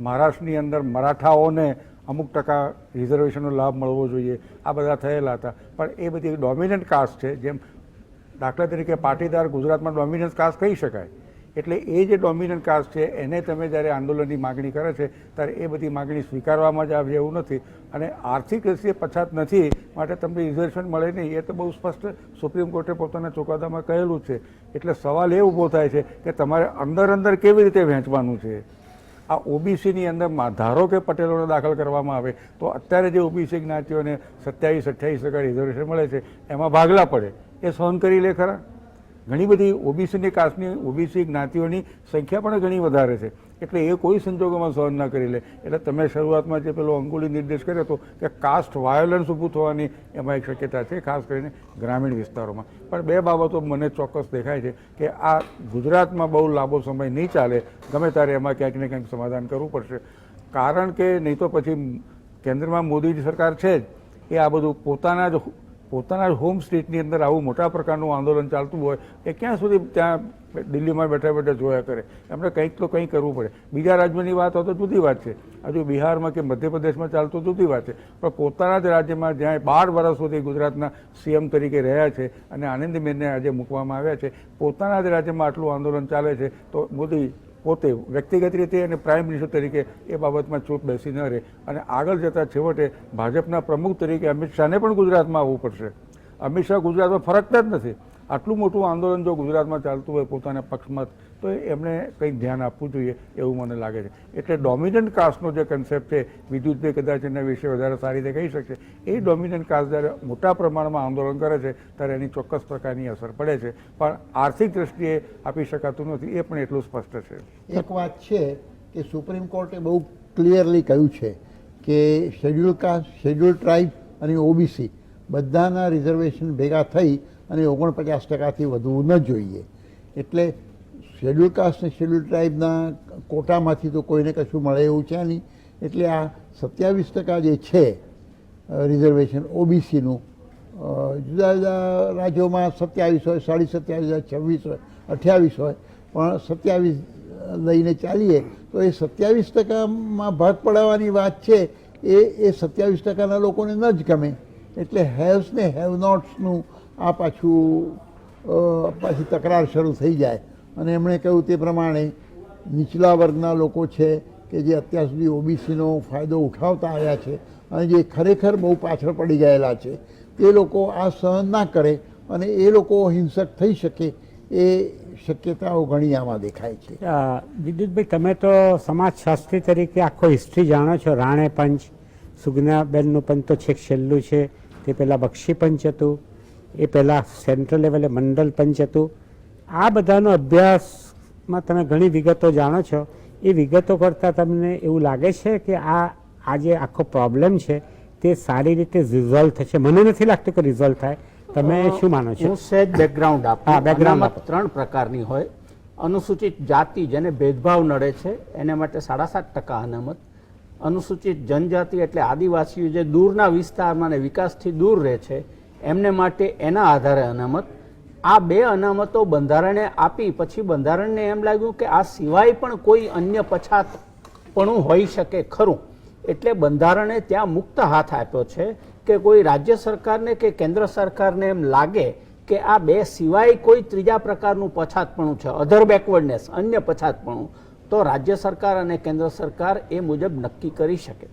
મહારાષ્ટ્રની અંદર મરાઠાઓને અમુક ટકા રિઝર્વેશનનો લાભ મળવો જોઈએ. આ બધા થયેલા હતા. પણ એ બધી ડોમિનન્ટ કાસ્ટ છે, જેમ દાખલા તરીકે પાટીદાર ગુજરાતમાં ડોમિનન્ટ કાસ્ટ કહી શકાય. એટલે એ જે ડોમિનન્ટ કાસ્ટ છે, એને તમે જ્યારે આંદોલનની માગણી કરે છે, ત્યારે એ બધી માગણી સ્વીકારવામાં જ આવે એવું નથી. અને આર્થિક દ્રષ્ટિએ પછાત નથી, માટે તમને રિઝર્વેશન મળે નહીં, એ તો બહુ સ્પષ્ટ સુપ્રીમ કોર્ટે પોતાના ચુકાદામાં કહેલું છે. એટલે સવાલ એ ઊભો થાય છે કે તમારે અંદર અંદર કેવી રીતે વહેંચવાનું છે? આ ઓબીસીની અંદર ધારો કે પટેલોને દાખલ કરવામાં આવે, તો અત્યારે જે ઓબીસી જ્ઞાતિઓને સત્યાવીસ, અઠ્યાવીસ ટકા રિઝર્વેશન મળે છે, એમાં ભાગલા પડે. એ સહન કરી લે ખરા. ઘણી બધી ઓબીસીની કાસ્ટની ઓબીસી જ્ઞાતિઓની સંખ્યા પણ ઘણી વધારે છે. એટલે એ કોઈ સંજોગોમાં સહન ના કરી લે. એટલે તમે શરૂઆતમાં જે પેલો અંગુલી નિર્દેશ કર્યો હતો કે કાસ્ટ વાયોલન્સ ઊભું થવાની એમાં એક શક્યતા છે, ખાસ કરીને ગ્રામીણ વિસ્તારોમાં. પણ બે બાબતો મને ચોક્કસ દેખાય છે કે આ ગુજરાતમાં બહુ લાંબો સમય નહીં ચાલે, ગમે ત્યારે એમાં ક્યાંક ને ક્યાંક સમાધાન કરવું પડશે. કારણ કે નહીં તો પછી કેન્દ્રમાં મોદીજી સરકાર છે જ, એ આ બધું પોતાના જ પોતાના હોમ સ્ટેટની અંદર આવું મોટા પ્રકારનું આંદોલન ચાલતું હોય એ ક્યાં સુધી ત્યાં દિલ્હીમાં બેઠા બેઠા જોયા કરે. એમણે કંઈક તો કંઈ કરવું પડે. બીજા રાજ્યની વાત હોય તો જુદી વાત છે. હજુ બિહારમાં કે મધ્યપ્રદેશમાં ચાલતું જુદી વાત છે. પણ પોતાના જ રાજ્યમાં જ્યાં બાર વર્ષ સુધી ગુજરાતના સીએમ તરીકે રહ્યા છે અને આનંદીબેનને આજે મૂકવામાં આવ્યા છે, પોતાના જ રાજ્યમાં આટલું આંદોલન ચાલે છે, તો મોદી પોતે વ્યક્તિગત રીતે અને પ્રાઇમ મિનિસ્ટર તરીકે એ બાબતમાં ચૂપ બેસી ન રહે. અને આગળ જતાં છેવટે ભાજપના પ્રમુખ તરીકે અમિત શાહને પણ ગુજરાતમાં આવવું પડશે. અમિત શાહ ગુજરાતમાં ફરકતા જ નથી. આટલું મોટું આંદોલન જો ગુજરાતમાં ચાલતું હોય પોતાના પક્ષમાં, તો એમણે કંઈક ધ્યાન આપવું જોઈએ એવું મને લાગે છે. એટલે ડોમિનન્ટ કાસ્ટનો જે કન્સેપ્ટ છે, વિદ્યુતભાઈ કદાચ એના વિશે વધારે સારી રીતે કહી શકશે. એ ડોમિનન્ટ કાસ્ટ જ્યારે મોટા પ્રમાણમાં આંદોલન કરે છે, ત્યારે એની ચોક્કસ પ્રકારની અસર પડે છે. પણ આર્થિક દ્રષ્ટિએ આપી શકાતું નથી, એ પણ એટલું સ્પષ્ટ છે. એક વાત છે કે સુપ્રીમ કોર્ટે બહુ ક્લિયરલી કહ્યું છે કે શેડ્યુલ કાસ્ટ શેડ્યુલ ટ્રાઇબ અને ઓબીસી બધાના રિઝર્વેશન ભેગા થઈ અને ઓગણપચાસ ટકાથી વધવું ન જોઈએ. એટલે શેડ્યુલ કાસ્ટ અને શેડ્યુલ ટ્રાઇબના કોટામાંથી તો કોઈને કશું મળે એવું છે નહીં. એટલે આ સત્યાવીસ ટકા જે છે રિઝર્વેશન ઓબીસીનું જુદા જુદા રાજ્યોમાં સત્યાવીસ હોય, સાડી સત્યાવીસ હોય, છવ્વીસ હોય, અઠ્યાવીસ હોય, પણ સત્યાવીસ લઈને ચાલીએ, તો એ સત્યાવીસ ટકામાં ભાગ પડાવવાની વાત છે, એ એ સત્યાવીસ ટકાના લોકોને ન જ ગમે. એટલે હેવ્સ ને હેવ નોટ્સનું આ પાછું પાછી તકરાર શરૂ થઈ જાય. અને એમણે કહ્યું તે પ્રમાણે નીચલા વર્ગના લોકો છે કે જે અત્યાર સુધી ઓબીસીનો ફાયદો ઉઠાવતા આવ્યા છે અને જે ખરેખર બહુ પાછળ પડી ગયેલા છે, તે લોકો આ સહન ના કરે અને એ લોકો હિંસક થઈ શકે એ શક્યતાઓ ઘણી આમાં દેખાય છે. વિદ્યુતભાઈ, તમે તો સમાજશાસ્ત્રી તરીકે આખો હિસ્ટ્રી જાણો છો. રાણે પંચ સુજ્ઞાબેનનું પંચ તો છેક છેલ્લું છે. તે પહેલાં બક્ષી પંચ હતું. એ પહેલાં સેન્ટ્રલ લેવલે મંડળ પંચ હતું. આ બધાનો અભ્યાસમાં તમે ઘણી વિગતો જાણો છો. એ વિગતો કરતાં તમને એવું લાગે છે કે આ આ જે આખો પ્રોબ્લેમ છે તે સારી રીતે રિઝોલ્વ થશે? મને નથી લાગતું કે રિઝોલ્વ થાય. તમે શું માનો છો? હું સહેજ બેકગ્રાઉન્ડ આપું. હા, બેકગ્રાઉન્ડ ત્રણ પ્રકારની હોય. અનુસૂચિત જાતિ જેને ભેદભાવ નડે છે એને માટે સાડા સાત ટકા અનામત. અનુસૂચિત જનજાતિ એટલે આદિવાસીઓ જે દૂરના વિસ્તારમાં અને વિકાસથી દૂર રહે છે એમને માટે એના આધારે અનામત, આ બે અનામતો બંધારણે આપી, પછી બંધારણને એમ લાગ્યું કે આ સિવાય પણ કોઈ અન્ય પછાતપણું હોઈ શકે ખરું. એટલે બંધારણે ત્યાં મુક્ત હાથ આપ્યો છે કે કોઈ રાજ્ય સરકારને કે કેન્દ્ર સરકારને એમ લાગે કે આ બે સિવાય કોઈ ત્રીજા પ્રકારનું પછાતપણું છે અધર બેકવર્ડનેસ અન્ય પછાતપણું, તો રાજ્ય સરકાર અને કેન્દ્ર સરકાર એ મુજબ નક્કી કરી શકે.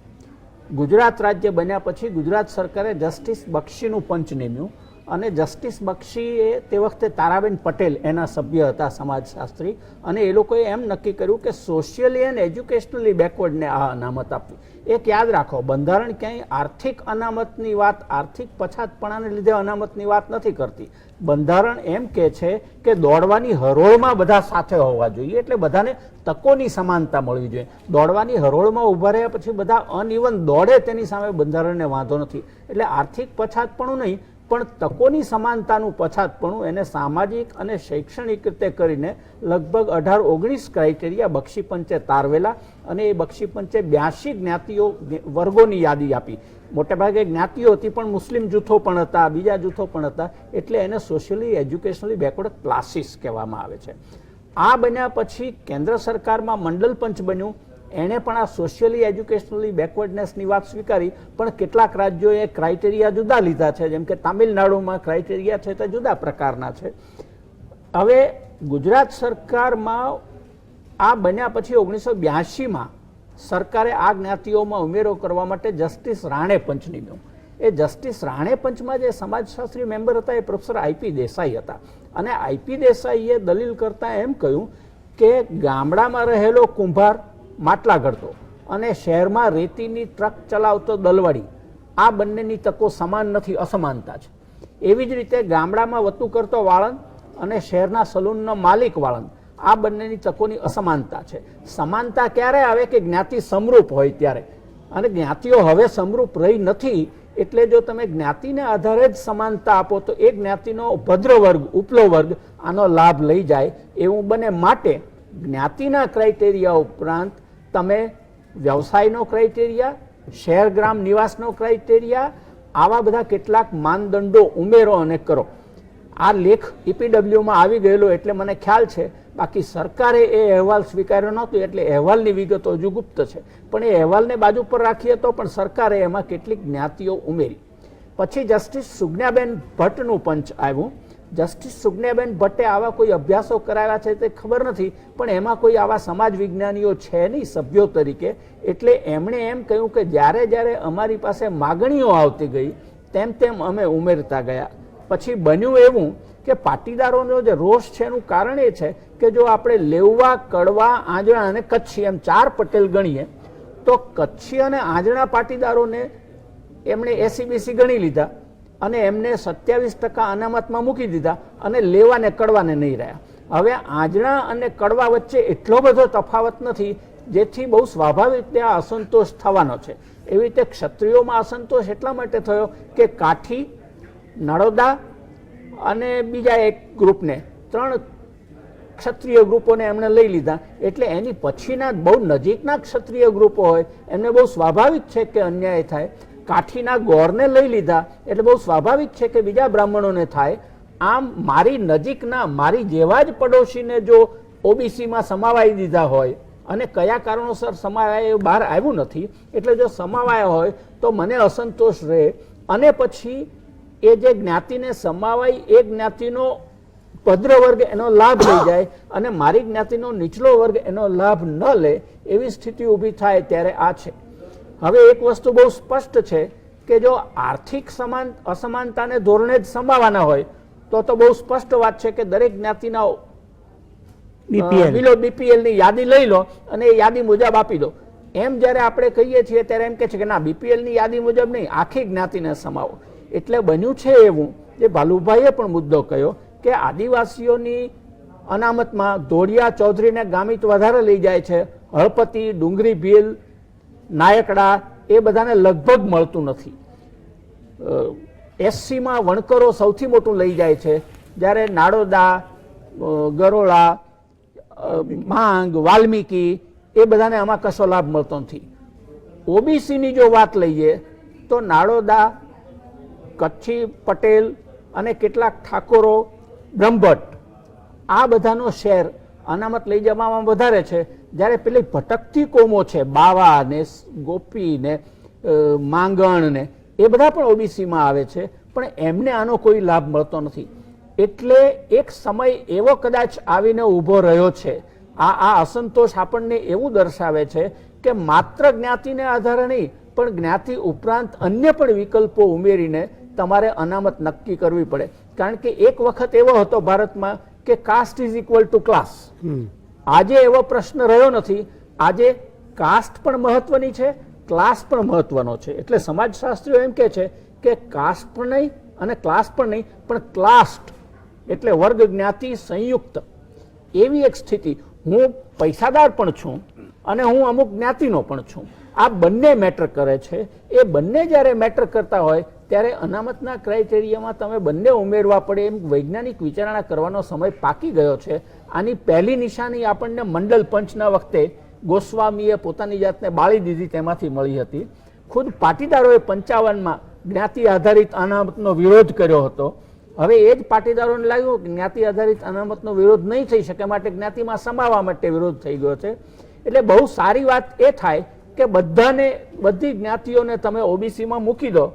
ગુજરાત રાજ્ય બન્યા પછી ગુજરાત સરકારે જસ્ટિસ બક્ષીનું પંચ નિમ્યું. અને જસ્ટિસ બક્ષીએ તે વખતે તારાબેન પટેલ એના સભ્ય હતા સમાજશાસ્ત્રી, અને એ લોકોએ એમ નક્કી કર્યું કે સોશિયલી એન્ડ એજ્યુકેશનલી બેકવર્ડને આ અનામત આપવી. એક યાદ રાખો, બંધારણ ક્યાંય આર્થિક અનામતની વાત, આર્થિક પછાતપણાને લીધે અનામતની વાત નથી કરતી. બંધારણ એમ કે છે કે દોડવાની હરોળમાં બધા સાથે હોવા જોઈએ, એટલે બધાને તકોની સમાનતા મળવી જોઈએ. દોડવાની હરોળમાં ઊભા રહ્યા પછી બધા અનઇવન દોડે તેની સામે બંધારણને વાંધો નથી. એટલે આર્થિક પછાતપણું નહીં પણ તકોની સમાનતાનું પછાતપણું એને સામાજિક અને શૈક્ષણિક રીતે કરીને લગભગ અઢાર ઓગણીસ ક્રાઇટેરિયા બક્ષી પંચે તારવેલા અને એ બક્ષી પંચે બ્યાસી જ્ઞાતિઓ વર્ગોની યાદી આપી. મોટેભાગે જ્ઞાતિઓ હતી પણ મુસ્લિમ જૂથો પણ હતા, બીજા જૂથો પણ હતા, એટલે એને સોશિયલી એજ્યુકેશનલી બેકવર્ડ ક્લાસીસ કહેવામાં આવે છે. આ બન્યા પછી કેન્દ્ર સરકારમાં મંડલ પંચ બન્યું એણે પણ આ સોશિયલી એજ્યુકેશનલી બેકવર્ડનેસની વાત સ્વીકારી, પણ કેટલાક રાજ્યોએ ક્રાઇટેરિયા જુદા લીધા છે. જેમ કે તામિલનાડુમાં ક્રાઇટેરિયા છે તે જુદા પ્રકારના છે. હવે ગુજરાત સરકારમાં આ બન્યા પછી ઓગણીસો બ્યાસીમાં સરકારે આ જ્ઞાતિઓમાં ઉમેરો કરવા માટે જસ્ટિસ રાણે પંચ નિમ્યો એ જસ્ટિસ રાણે પંચમાં જે સમાજશાસ્ત્રી મેમ્બર હતા એ પ્રોફેસર આઈપી દેસાઈ હતા. અને આઈપી દેસાઈએ દલીલ કરતા એમ કહ્યું કે ગામડામાં રહેલો કુંભાર માટલા ઘડતો. અને શહેરમાં રેતીની ટ્રક ચલાવતો દલવાડી આ બંનેની તકો સમાન નથી, અસમાનતા છે. એવી જ રીતે ગામડામાં વતું કરતો વાળંદ અને શહેરના સલૂનનો માલિક વાળંદ, આ બંનેની તકોની અસમાનતા છે. સમાનતા ક્યારે આવે કે જ્ઞાતિ સમરૂપ હોય ત્યારે? અને જ્ઞાતિઓ હવે સમરૂપ રહી નથી, એટલે જો તમે જ્ઞાતિને આધારે જ સમાનતા આપો, તો એ જ્ઞાતિનો ભદ્ર વર્ગ, ઉપલો વર્ગ, આનો લાભ લઈ જાય. એવું બને માટે જ્ઞાતિના ક્રાઇટેરિયા ઉપરાંત તમે વ્યવસાયનો ક્રાઇટેરિયા શહેર ગ્રામ નિવાસનો ક્રાઇટેરિયા આવા બધા કેટલાક માનદંડો ઉમેરો અને કરો. આ લેખ ઈપીડબ્લ્યુમાં આવી ગયેલો એટલે મને ખ્યાલ છે. બાકી સરકારે એ અહેવાલ સ્વીકાર્યો નહોતો, એટલે અહેવાલની વિગતો હજુ ગુપ્ત છે. પણ એ અહેવાલને બાજુ પર રાખીએ તો પણ સરકારે એમાં કેટલીક જ્ઞાતિઓ ઉમેરી. પછી જસ્ટિસ સુજ્ઞાબેન ભટ્ટનું પંચ આવ્યું. જસ્ટિસ સુજ્ઞાબેન ભટ્ટે આવા કોઈ અભ્યાસો કરાવ્યા છે તે ખબર નથી, પણ એમાં કોઈ આવા સમાજ વિજ્ઞાનીઓ છે નહીં, સભ્યો તરીકે. એટલે એમણે એમ કહ્યું કે જ્યારે જ્યારે અમારી પાસે માગણીઓ આવતી ગઈ, તેમ તેમ અમે ઉમેરતા ગયા. પછી બન્યું એવું કે પાટીદારોનો જે રોષ છે એનું કારણ એ છે કે જો આપણે લેવવા કડવા, આંજણા અને કચ્છી એમ ચાર પટેલ ગણીએ, તો કચ્છી અને આંજણા પાટીદારોને એમણે એસીબીસી ગણી લીધા. અને એમને સત્યાવીસ ટકા અનામતમાં મૂકી દીધા અને લેવાને કડવાને નહીં રહ્યા. હવે આજણા અને કડવા વચ્ચે એટલો બધો તફાવત નથી, જેથી બહુ સ્વાભાવિક રીતે આ અસંતોષ થવાનો છે. એવી રીતે ક્ષત્રિયોમાં અસંતોષ એટલા માટે થયો કે કાઠી નળોદા અને બીજા એક ગ્રુપને, ત્રણ ક્ષત્રિય ગ્રુપોને એમણે લઈ લીધા. એટલે એની પછીના બહુ નજીકના ક્ષત્રિય ગ્રુપો હોય, એમને બહુ સ્વાભાવિક છે કે અન્યાય થાય. કાઠીના ગોરને લઈ લીધા. એટલે બહુ સ્વાભાવિક છે કે બીજા બ્રાહ્મણોને થાય. આમ મારી નજીકના, મારી જેવા જ પડોશીને જો ઓબીસીમાં સમાવાઈ દીધા હોય, અને કયા કારણોસર સમાવાય બહાર આવ્યું નથી, એટલે જો સમાવાયા હોય, તો મને અસંતોષ રહે. અને પછી એ જે જ્ઞાતિને સમાવાય, એ જ્ઞાતિનો ભદ્ર વર્ગ એનો લાભ લઈ જાય, અને મારી જ્ઞાતિનો નીચલો વર્ગ એનો લાભ ન લે, એવી સ્થિતિ ઊભી થાય ત્યારે આ છે. હવે એક વસ્તુ બહુ સ્પષ્ટ છે કે જો આર્થિક સમાન અસમાનતાને ધોરણે જ સમાવાના હોય તો તો બહુ સ્પષ્ટ વાત છે કે દરેક જ્ઞાતિના. બીપીએલ. ની યાદી લઈ લો અને એ યાદી મુજબ આપી દો. એમ જ્યારે આપણે કહીએ છીએ ત્યારે એમ કે છે કે ના બીપીએલની યાદી મુજબ નહીં આખી જ્ઞાતિને સમાવો. એટલે બન્યું છે એવું જે ભાલુભાઈએ પણ મુદ્દો કહ્યો કે આદિવાસીઓની અનામતમાં ધોળિયા ચૌધરીને ગામિત વધારે લઈ જાય છે. હળપતિ ડુંગરી ભીલ નાયકડા એ બધાને લગભગ મળતું નથી. એસસીમાં વણકરો સૌથી મોટું લઈ જાય છે. જ્યારે નાડોદા ગરોળા માંગ, વાલ્મીકી એ બધાને આમાં કશો લાભ મળતો નથી. ઓબીસીની જો વાત લઈએ, તો નાડોદા, કચ્છી પટેલ અને કેટલાક ઠાકોરો, બ્રહ્મભટ્ટ આ બધાનો શેર અનામત લઈ જવામાં વધારે છે. જ્યારે પેલી ભટકતી કોમો છે બાવા ને ગોપી ને માંગણ ને એ બધા પણ ઓબીસીમાં આવે છે, પણ એમને આનો કોઈ લાભ મળતો નથી. એટલે એક સમય એવો કદાચ આવીને ઊભો રહ્યો છે, આ આ અસંતોષ આપણને એવું દર્શાવે છે કે માત્ર જ્ઞાતિને આધારે નહીં, પણ જ્ઞાતિ ઉપરાંત અન્ય પણ વિકલ્પો ઉમેરીને તમારે અનામત નક્કી કરવી પડે. કારણ કે એક વખત એવો હતો ભારતમાં કે caste is equal to class આજે એવો પ્રશ્ન રહ્યો નથી. આજે કાસ્ટ પણ મહત્વની છે ક્લાસ પણ મહત્વનો છે. એટલે સમાજશાસ્ત્રીઓ એમ કે છે કે કાસ્ટ પણ નહીં અને ક્લાસ પણ નહીં, પણ ક્લાસ્ટ એટલે વર્ગ જ્ઞાતિ સંયુક્ત. એવી એક સ્થિતિ. હું પૈસાદાર પણ છું અને હું અમુક જ્ઞાતિનો પણ છું. આ બંને મેટર કરે છે. એ બંને જ્યારે મેટર કરતા હોય ત્યારે અનામતના ક્રાઇટેરિયામાં તમે બંને ઉમેરવા પડે એમ વૈજ્ઞાનિક વિચારણા કરવાનો સમય પાકી ગયો છે. આની પહેલી નિશાની આપણને મંડલ પંચના વખતે ગોસ્વામીએ પોતાની જાતને બાળી દીધી તેમાંથી મળી હતી. ખુદ પાટીદારોએ પંચાવનમાં જ્ઞાતિ આધારિત અનામતનો વિરોધ કર્યો હતો. હવે એ જ પાટીદારોને લાગ્યું કે જ્ઞાતિ આધારિત અનામતનો વિરોધ નહીં થઈ શકે, માટે જ્ઞાતિમાં સમાવવા માટે વિરોધ થઈ ગયો છે. એટલે બહુ સારી વાત એ થાય કે બધાને બધી જ્ઞાતિઓને તમે ઓબીસીમાં મૂકી દો.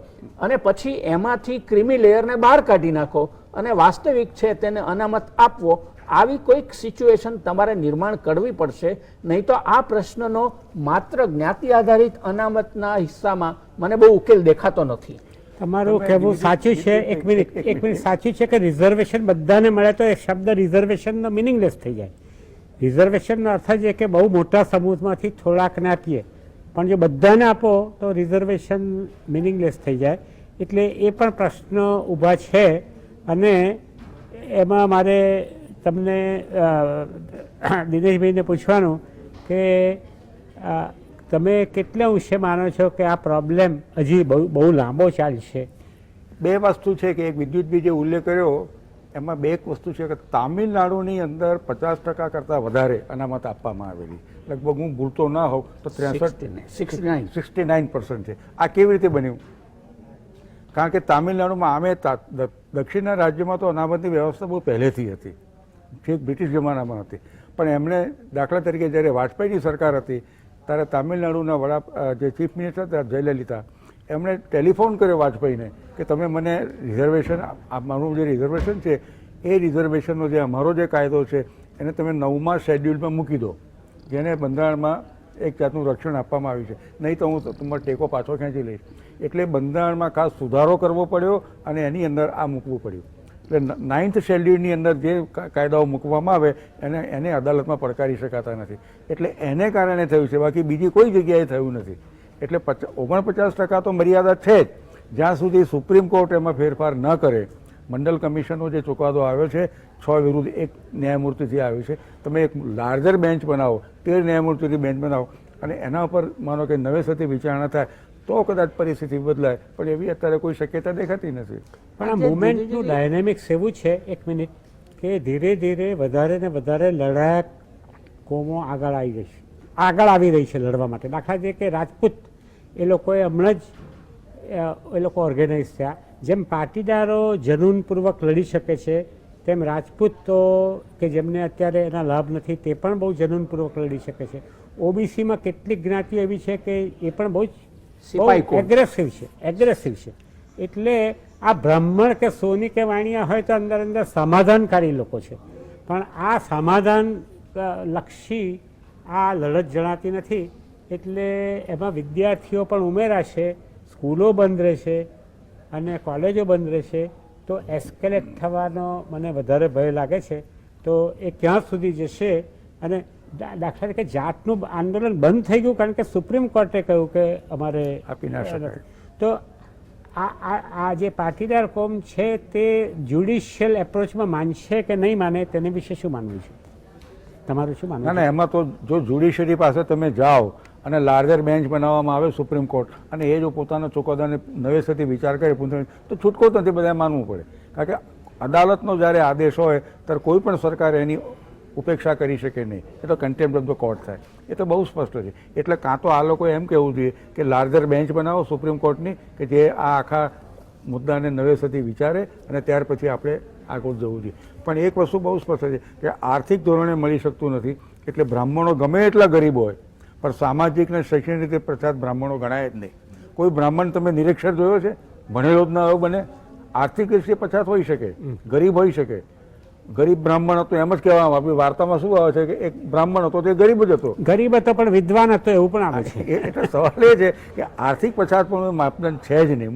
અને પછી એમાંથી ક્રિમી લેયરને બહાર કાઢી નાખો અને વાસ્તવિક છે તેને અનામત આપવો. આવી કોઈક સિચ્યુએશન તમારે નિર્માણ કરવી પડશે. નહીં તો આ પ્રશ્નનો માત્ર જ્ઞાતિ આધારિત અનામતના હિસ્સામાં મને બહુ ઉકેલ દેખાતો નથી. તમારું કહેવું સાચું છે? એક- મિનિટ એક એક મિનિટ. સાચું છે કે રિઝર્વેશન બધાને મળે તો એ શબ્દ રિઝર્વેશનનો મિનિંગલેસ થઈ જાય. રિઝર્વેશનનો અર્થ જ એ કે બહુ મોટા સમૂહમાંથી થોડાકને આપીએ. પણ જો બધાને આપો તો રિઝર્વેશન મિનિંગલેસ થઈ જાય. એટલે એ પણ પ્રશ્નો ઊભા છે અને એમાં મારે તમને દિનેશભાઈને પૂછવાનું કે તમે કેટલા અંશે માનો છો કે આ પ્રોબ્લેમ હજી બહુ બહુ લાંબો ચાલશે? બે વસ્તુ છે કે એક વિદ્યુત જે ઉલ્લેખ કર્યો એમાં બે એક વસ્તુ છે કે તામિલનાડુની અંદર પચાસ ટકા કરતાં વધારે અનામત આપવામાં આવેલી. લગભગ હું ભૂલતો ના હોઉં તો ત્રેસઠ 69. સિક્સટી નાઇન પર્સન્ટ છે. આ કેવી રીતે બન્યું? કારણ કે તામિલનાડુમાં આમે દક્ષિણના રાજ્યમાં તો અનામતની વ્યવસ્થા બહુ પહેલેથી હતી. છેક બ્રિટિશ જમાનામાં હતી. પણ એમણે દાખલા તરીકે જ્યારે વાજપેયીની સરકાર હતી ત્યારે તામિલનાડુના વડા જે ચીફ મિનિસ્ટર હતા જયલલિતા એમણે ટેલિફોન કર્યો વાજપેયીને કે તમે મને રિઝર્વેશન મારું જે રિઝર્વેશન છે, એ રિઝર્વેશનનો જે અમારો જે કાયદો છે, એને તમે નવમા શેડ્યુલમાં મૂકી દો, જેને બંધારણમાં એક જાતનું રક્ષણ આપવામાં આવ્યું છે. નહીં તો હું તમારો ટેકો પાછો ખેંચી લઈશ. એટલે બંધારણમાં ખાસ સુધારો કરવો પડ્યો અને એની અંદર આ મૂકવું પડ્યું. એટલે નાઇન્થ શેડ્યુલની અંદર જે કાયદાઓ મૂકવામાં આવે, એને એને અદાલતમાં પડકારી શકાતા નથી. એટલે એને કારણે થયું છે. બાકી બીજી કોઈ જગ્યાએ થયું નથી. એટલે પચ ઓગણપચાસ ટકા તો મર્યાદા છે જ. જ્યાં સુધી સુપ્રીમ કોર્ટ એમાં ફેરફાર ન કરે મંડલ કમિશનનો જે ચુકાદો આવ્યો છે છ વિરુદ્ધ એક ન્યાયમૂર્તિથી આવ્યો છે તમે એક લાર્જર બેન્ચ બનાવો તેર ન્યાયમૂર્તિથી બેન્ચ બનાવો અને એના ઉપર માનો કે નવેસરથી વિચારણા થાય તો કદાચ પરિસ્થિતિ બદલાય. પણ એવી અત્યારે કોઈ શક્યતા દેખાતી નથી. પણ આ મુમેન્ટનું મુવમેન્ટનું ડાયનેમિક્સ એવું છે એક મિનિટ કે ધીરે ધીરે વધારે ને વધારે લડાયક કોમો આગળ આવી જશે. છે આગળ આવી રહી છે લડવા માટે. દાખલા તરીકે રાજપૂત એ લોકોએ હમણાં જ એ લોકો ઓર્ગેનાઇઝ થયા. જેમ પાટીદારો જનૂનપૂર્વક લડી શકે છે તેમ રાજપૂતો કે જેમને અત્યારે એના લાભ નથી તે પણ બહુ જનૂનપૂર્વક લડી શકે છે. ઓબીસીમાં કેટલીક જ્ઞાતિઓ એવી છે કે એ પણ બહુ જ એગ્રેસિવ છે એગ્રેસિવ છે. એટલે આ બ્રાહ્મણ કે સોની કે વાણિયા હોય તો અંદર અંદર સમાધાનકારી લોકો છે. પણ આ સમાધાન લક્ષી આ લડત જણાતી નથી. એટલે એમાં વિદ્યાર્થીઓ પણ ઉમેરાશે સ્કૂલો બંધ રહેશે અને કોલેજો બંધ રહેશે તો એસ્કેલેટ થવાનો મને વધારે ભય લાગે છે. તો એ ક્યાં સુધી જશે અને દાખલા તરીકે જાતનું આંદોલન બંધ થઈ ગયું કારણ કે સુપ્રીમ કોર્ટે કહ્યું કે અમારે આપી ના શકાય. તો આ આ આ જે પાટીદાર કોમ છે તે જ્યુડિશિયલ એપ્રોચમાં માનશે કે નહીં માને તેને વિશે શું માનવું છે? તમારું શું માનવું ના એમાં તો જો જ્યુડિશરી પાસે તમે જાઓ અને લાર્જર બેન્ચ બનાવવામાં આવે સુપ્રીમ કોર્ટ અને એ જો પોતાના ચુકાદાને નવેસરથી વિચાર કરે પુનઃ તો છૂટકો નથી, બધાએ માનવું પડે. કારણ કે અદાલતનો જ્યારે આદેશ હોય, ત્યારે કોઈ પણ સરકાર એની ઉપેક્ષા કરી શકે નહીં. એ તો કન્ટેમ્પ્ટ ઓફ ધ કોર્ટ થાય. એ તો બહુ સ્પષ્ટ છે. એટલે કાં તો આ લોકો એમ કહેવું જોઈએ કે લાર્જર બેન્ચ બનાવો સુપ્રીમ કોર્ટની કે જે આ આખા મુદ્દાને નવેસરથી વિચારે અને ત્યાર પછી આપણે આગળ જવું જોઈએ. પણ એક વસ્તુ બહુ સ્પષ્ટ છે કે આર્થિક ધોરણે મળી શકતું નથી. એટલે બ્રાહ્મણો ગમે એટલા ગરીબ હોય પણ સામાજિક અને શૈક્ષણિક રીતે પ્રસાદ બ્રાહ્મણો ગણાય જ નહીં. કોઈ બ્રાહ્મણ તમે નિરીક્ષર જોયો છે? ભણેલો જ ના હોય બને. આર્થિક રીતે પછાત હોઈ શકે ગરીબ હોઈ શકે. ગરીબ બ્રાહ્મણ હતો એમ જ કહેવામાં આપણી વાર્તામાં શું આવે છે કે એક બ્રાહ્મણ હતો તે ગરીબ જ હતો. ગરીબ હતો પણ વિદ્વાન હતો એવું પણ આવે છે. એટલે સવાલ એ છે કે આર્થિક પછાત પણ માપદંડ છે જ નહીં.